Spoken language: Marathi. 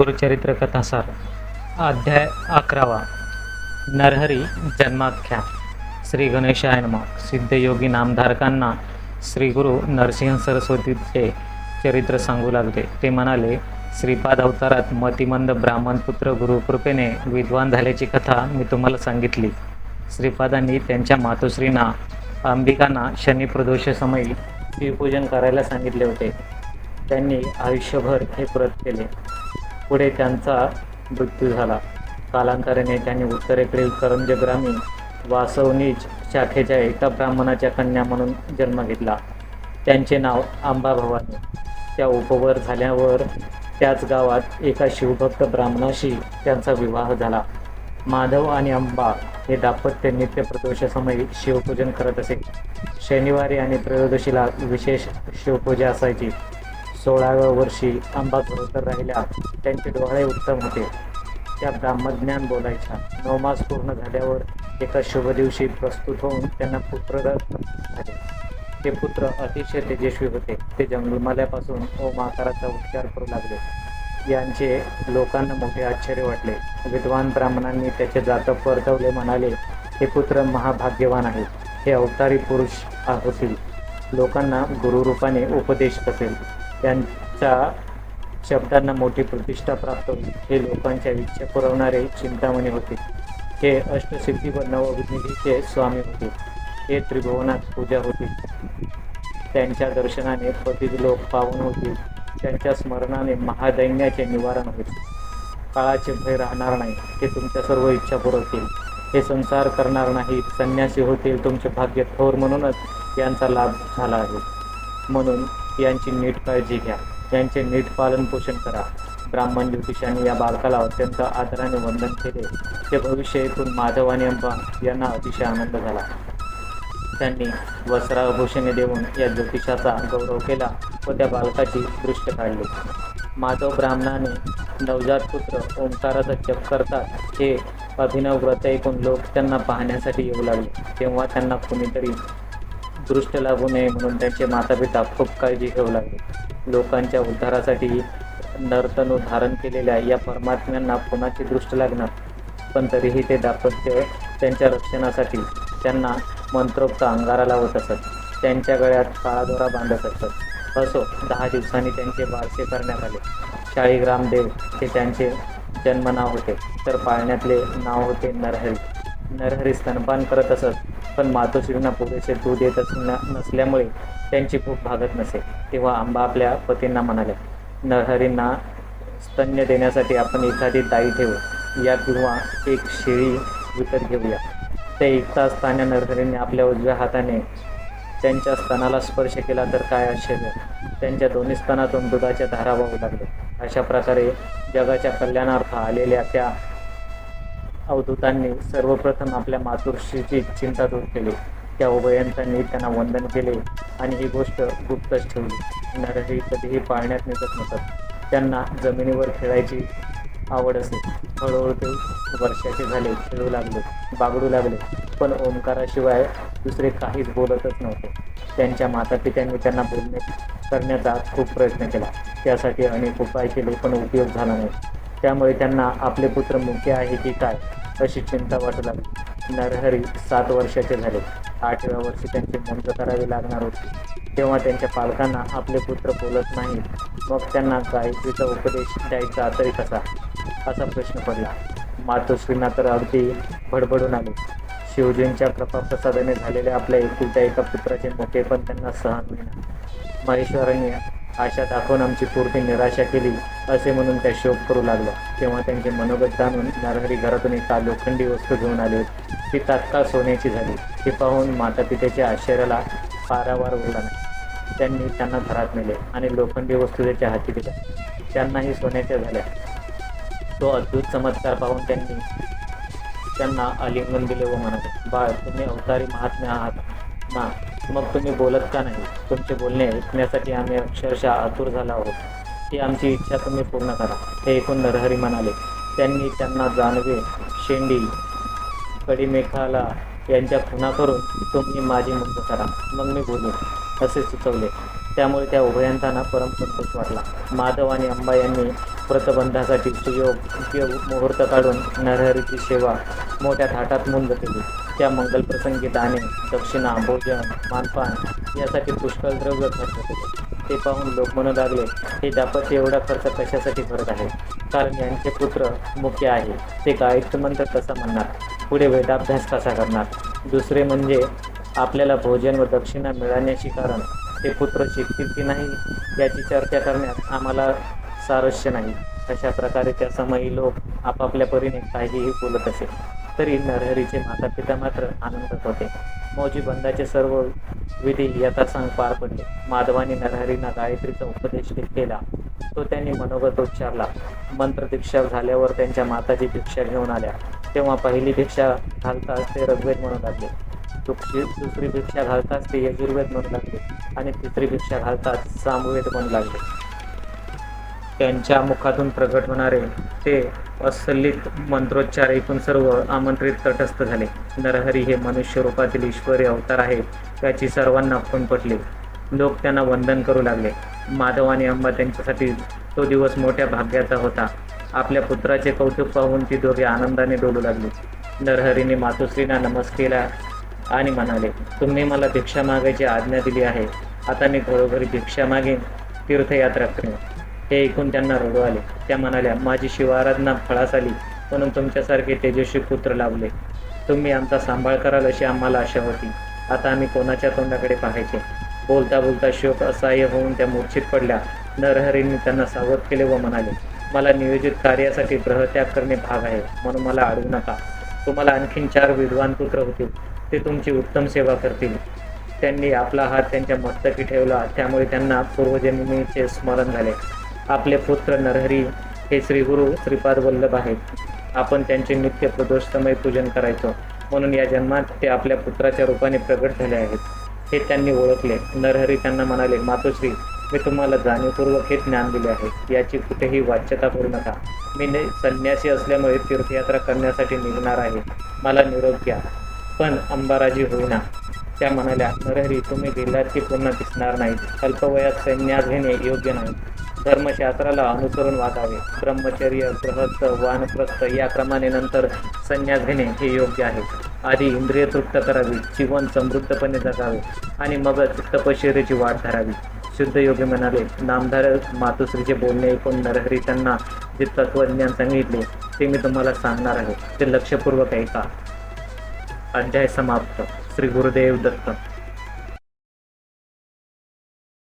गुरुचरित्र कथासार अध्याय अकरावा. नरहरी जन्माख्या. श्री गणेशाय नम. सिद्धयोगी नामधारकांना श्री गुरु नरसिंह सरस्वतीचे चरित्र सांगू लागले. ते म्हणाले श्रीपाद अवतारात मतिमंद ब्राह्मण पुत्र गुरुकृपेने विद्वान झाल्याची कथा मी तुम्हाला सांगितली. श्रीपादांनी त्यांच्या मातोश्रींना अंबिकांना शनिप्रदोषसमयी शिवपूजन करायला सांगितले होते. त्यांनी आयुष्यभर हे व्रत केले. पुढे त्यांचा मृत्यू झाला. कालांतराने त्यांनी उत्तरेकडील करंज ग्रामीण वासवनीज शाखेच्या एका ब्राह्मणाच्या कन्या म्हणून जन्म घेतला. त्यांचे नाव आंबाभवानी. त्या उपवर झाल्यावर त्याच गावात एका शिवभक्त ब्राह्मणाशी त्यांचा विवाह झाला. माधव आणि अंबा हे दाम्पत्य नित्य प्रदोषासमयी शिवपूजन करत असे. शनिवारी आणि त्रयोदशीला विशेष शिवपूजा असायची. सोळाव्या वर्षी आंबा खरोतर राहिल्या. त्यांचे डोळे उत्तम होते. त्या ब्राह्मज्ञान बोलायच्या. नवमास पूर्ण झाल्यावर एका शुभ दिवशी प्रस्तुत होऊन त्यांना पुत्ररथ झाले. ते पुत्र अतिशय तेजस्वी होते. ते जंगलमाल्यापासून ओम आकाराचा उच्चार करू लागले. यांचे लोकांना मोठे आश्चर्य वाटले. विद्वान ब्राह्मणांनी त्याचे जातक परतवले म्हणाले हे पुत्र महाभाग्यवान आहेत हे अवतारी पुरुष होतील लोकांना गुरुरूपाने उपदेश असेल. त्यांच्या शब्दांना मोठी प्रतिष्ठा प्राप्त होईल हे लोकांच्या इच्छा पुरवणारे चिंतामणी होते. हे अष्टसिद्धी व नवविनिधीचे स्वामी होते. हे त्रिभुवनात पूजा होती. त्यांच्या दर्शनाने पतित लोक पावन होतील त्यांच्या स्मरणाने महादैन्याचे निवारण होईल काळाचे भय राहणार नाही. ते तुमच्या सर्व इच्छा पुरवतील. हे संसार करणार नाहीत संन्यासी होतील. तुमचे भाग्य थोर म्हणूनच यांचा लाभ झाला आहे. म्हणून यांची नीट काळजी घ्या. यांचे नीट पालन पोषण करा. ब्राह्मण ज्योतिषांनी या बालकाला अत्यंत आदराने वंदन केले. ते भविष्य ऐकून माधव आणि अंबा यांना अतिशय आनंद झाला. त्यांनी वस्त्राभूषणे देऊन या ज्योतिषाचा गौरव केला व त्या बालकाची दृष्ट काढली. माधव ब्राह्मणाने नवजात पुत्र ओंकाराचा जप करतात हे अभिनव व्रत ऐकून लोक त्यांना पाहण्यासाठी येऊ लागले. तेव्हा त्यांना कोणीतरी दृष्ट लागू नये म्हणून त्यांचे मातापिता खूप काळजी घेऊ लागले. लोकांच्या उद्धारासाठी नर्तनू धारण केलेल्या या परमात्म्यांना कोणाची दृष्ट लागणार? पण तरीही ते दाम्पत्य त्यांच्या रक्षणासाठी त्यांना मंत्रोक्त अंगारा लावत असत. त्यांच्या गळ्यात काळा दोरा बांधत असत. असो दहा दिवसांनी त्यांचे बारसे करण्यात आले. शाळीग्रामदेव हे त्यांचे जन्मनाव होते. तर पाळण्यातले नाव होते नरहरी. नरहरी स्तनपान करत असत. पण मातोश्रींना पुरेसे दूध येत नसल्यामुळे त्यांची भूक भागत नसे तेव्हा आंबा आपल्या पतींना म्हणाल्या नरहरींना स्तन्य देण्यासाठी आपण एखादी दाई ठेवू या किंवा एक शेळी विकत घेऊया. ते ऐकता असताना नरहरीने आपल्या उजव्या हाताने त्यांच्या स्तनाला स्पर्श केला तर काय आश्चर्य? त्यांच्या दोन्ही स्तनातून दुधाच्या धारा वाहू लागले. अशा प्रकारे जगाच्या कल्याणार्थ आलेल्या त्या अवधूतांनी सर्वप्रथम आपल्या मातुश्रीची चिंता दूर केली. त्या उभयंतांनी त्यांना वंदन केले आणि ही गोष्ट गुप्तच ठेवली. नरही कधीही पाळण्यात निघत नसत त्यांना जमिनीवर खेळायची आवड असे. हळूहळू ते वर्षाचे झाले खेळू लागले बागडू लागले. पण ओंकाराशिवाय दुसरे काहीच बोलतच नव्हते. त्यांच्या मातापित्यांनी त्यांना बोलणे करण्याचा खूप प्रयत्न केला. त्यासाठी अनेक उपाय केले पण उपयोग झाला नाही. त्यामुळे त्यांना आपले पुत्र मुख्य आहे की काय अशी चिंता वाटू लागली. नरहरी सात वर्षाचे झाले. आठव्या वर्षी त्यांची नोंद करावी लागणार होती. तेव्हा त्यांच्या पालकांना आपले पुत्र बोलत नाही. मग त्यांना गायत्रीचा उपदेश द्यायचा तरी कसा? असा प्रश्न पडला. मातोश्रींना तर अगदी भडबडून आले. शिवजींच्या कृपाप्रसादाने झालेल्या आपल्या एकुलत्या एका पुत्राचे मोठे पण त्यांना सहन होईना. महेश्वरांनी आशा दाखवून आमची पूर्ती निराशा केली असे म्हणून त्या शोक करू लागल्या तेव्हा त्यांचे मनोगत जाणून नरहरी घरातून एका लोखंडी वस्तू घेऊन आली होती. ती तात्काळ सोन्याची झाली. ती पाहून माता पित्याच्या आश्चर्याला पारावार उरला नाही. त्यांनी त्यांना घरात नेले आणि लोखंडी वस्तू त्याच्या हाती दिल्या. त्यांनाही सोन्याच्या झाल्या. तो अद्भुत चमत्कार पाहून त्यांनी त्यांना आलिंगन दिले व म्हणाले बाळ तुम्ही अवतारी महात्मे आहात ना? मग तुम्ही बोलत का नाही? तुमचे बोलणे ऐकण्यासाठी आम्ही अक्षरशः आतुर झालो आहोत. ती आमची इच्छा तुम्ही पूर्ण करा. हे ऐकून नरहरी म्हणाले त्यांनी त्यांना जानवे शेंडी कडीमेखाला यांच्या खुना करून तुम्ही माझी मुक्त करा. मग मी बोलू असे सुचवले. त्यामुळे त्या उभयंतांना परम संतोष वाटला. माधव आणि अंबा यांनी व्रतबंधासाठी सुयोग्य मुहूर्त काढून नरहरीची सेवा मोठ्या थाटात मुंज केली. त्या मंगलप्रसंगी दाने दक्षिणा भोजन मानपान यासाठी पुष्कळ द्रव्य खर्च केले. ते पाहून लोक म्हणू लागले हे दाम्पत्य एवढा खर्च कशासाठी करत आहे? कारण यांचे पुत्र मुख्य आहे. ते गायत्री मंत्र कसा म्हणणार पुढे वेदाभ्यास कसा करणार? दुसरे म्हणजे आपल्याला भोजन व दक्षिणा मिळण्याची कारण ते पुत्र शिकतील की नाही? याची चर्चा करण्यात आम्हाला सारस्य नाही. अशा प्रकारे त्या समयी लोक आपापल्या परीने काहीही बोलत असे. तरी नरहरीचे माता पिता मात्र आनंदात होते. मौजी बंदाचे सर्व विधी यथासांग पार पडले. माधवाने नरहरींना गायत्रीचा उपदेश केला. तो त्यांनी मनोगत उच्चारला. मंत्र दीक्षा झाल्यावर त्यांच्या माताची भिक्षा घेऊन आल्या. तेव्हा पहिली भिक्षा घालताच ते ऋग्वेद म्हणू लागले. दुसरी भिक्षा घालताच ते यजुर्वेद म्हणू लागले. आणि तिसरी भिक्षा घालताच सामवेद म्हणू लागले. त्यांच्या मुखातून प्रकट होणारे ते असलित मंत्रोच्चार ऐकून सर्व आमंत्रित तटस्थ झाले. नरहरी हे मनुष्य रूपातील ईश्वरी अवतार आहे त्याची सर्वांना खूण पटली. लोक त्यांना वंदन करू लागले. माधव आणि अंबा त्यांच्यासाठी तो दिवस मोठ्या भाग्याचा होता. आपल्या पुत्राचे कौतुक पाहून ती दोघे आनंदाने डोलू लागली. नरहरीने मातोश्रींना नमस केला आणि म्हणाले तुम्ही मला भिक्षा मागायची आज्ञा दिली आहे. आता मी घरोघरी भिक्षा मागेन. तीर्थयात्रा करेन. हे ऐकून त्यांना रडू आले. त्या म्हणाल्या माझी शिवाराधना फळास आली म्हणून तुमच्यासारखे तेजस्वी पुत्र लाभले. तुम्ही आमचा सांभाळ कराल अशी आम्हाला आशा होती. आता आम्ही कोणाच्या तोंडाकडे पाहायचे? बोलता बोलता शोक असहाय्य होऊन त्या मूर्छित पडल्या. नरहरींनी त्यांना सावध केले व म्हणाले मला नियोजित कार्यासाठी ग्रहत्याग करणे भाग आहे म्हणून मला अडवू नका. तुम्हाला आणखीन चार विद्वान पुत्र होतील. ते तुमची उत्तम सेवा करतील. त्यांनी आपला हात त्यांच्या मस्तकी ठेवला. त्यामुळे त्यांना पूर्वजन्मीचे स्मरण झाले. आपले पुत्र नरहरी हे श्रीगुरु श्रीपाद वल्लभ आहेत. आपण त्यांचे नित्य प्रदोषमय पूजन करायचो. म्हणून या जन्मात ते आपल्या पुत्राच्या रूपाने प्रगट झाले आहेत. हे त्यांनी ओळखले. नरहरी त्यांना म्हणाले मातोश्री मी तुम्हाला जाणीवपूर्वक हे ज्ञान दिले आहे. याची कुठेही वाच्यता करू नका. मी संन्यासी असल्यामुळे तीर्थयात्रा करण्यासाठी निघणार आहे. मला निरोप घ्या. पण अंबाराजी होईना त्या म्हणाल्या नरहरी तुम्ही गेलात की पुन्हा दिसणार नाहीत. अल्पवयात संन्यास घेणे योग्य नाही. धर्मशास्त्राला अनुसरून वागावे. ब्रह्मचर्य ग्रहस्थ वानप्रस्थ या क्रमाने नंतर संन्यास घेणे हे योग्य आहे. आधी इंद्रिय तृप्त करावी जीवन समृद्धपणे जगावे आणि मगच तपश्चर्याची वाट धरावी. शुद्ध योगी म्हणाले नामधार मातोश्रीचे बोलणे ऐकून नरहरी त्यांना जे तत्वज्ञान सांगितले ते मी तुम्हाला सांगणार आहे. ते लक्षपूर्वक ऐका. अध्याय समाप्त. श्री गुरुदेव दत्त.